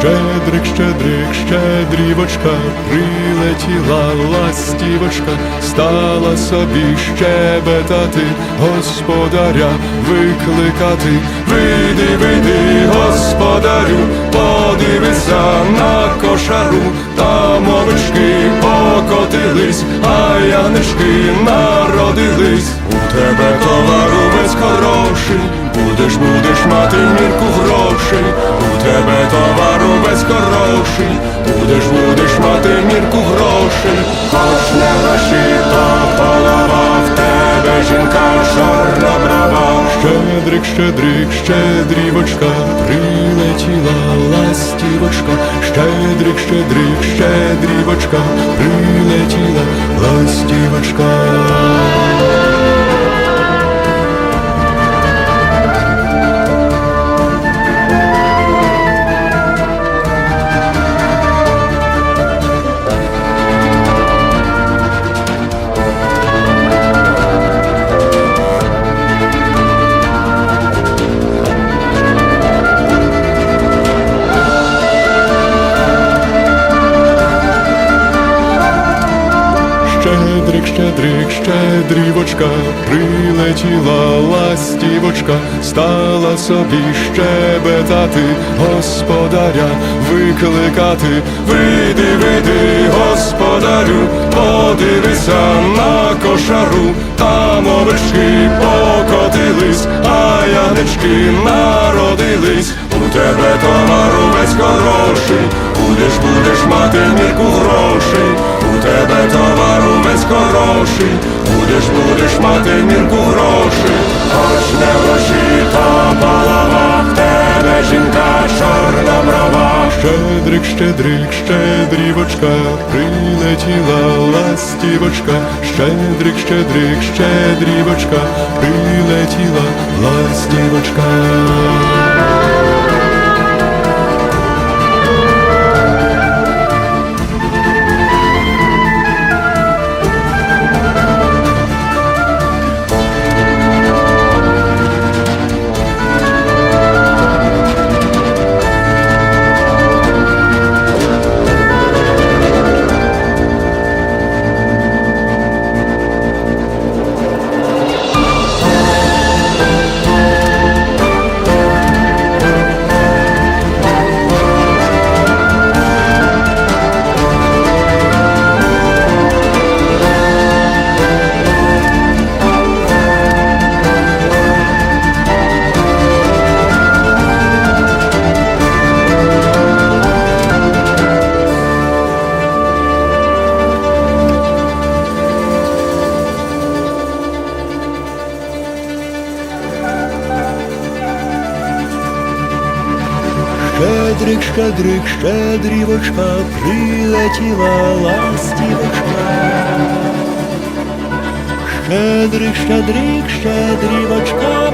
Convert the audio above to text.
Щедрик, щедрик, щедрівочка, прилетіла ластівочка, стала собі щебетати, господаря викликати. Вийди, вийди, господарю, подивися на кошару, там овечки покотились, а янички народились. У тебе товару весь хороший, будеш, будеш мати мірку грошей, у тебе товару хороший, будеш, будеш мати мірку грошей, хоч не гроші, то голова в тебе жінка чорна брава. Щедрик, щедрик, щедрівочка, прилетіла ластівочка, щедрик, щедрик, щедрівочка, прилетіла ластівочка. Щедрик, щедрик, щедрівочка, прилетіла ластівочка, стала собі щебетати, господаря викликати. Вийди, вийди, господарю, подивися на кошару, там овечки покотились, а янички народились. У тебе товару весь хороший, будеш, будеш мати мірку хороший, будеш, будеш мати мірку грошей, хоч не гроші, та балава, в тебе жінка чорна брова. Щедрик, щедрик, щедрівочка, прилетіла ластівочка, щедрик, щедрик, щедрівочка, прилетіла ластівочка. Щедрик, щедрик, щедрівочка, прилетіла ластівочка. Щедрик, щедрик, щедрівочка,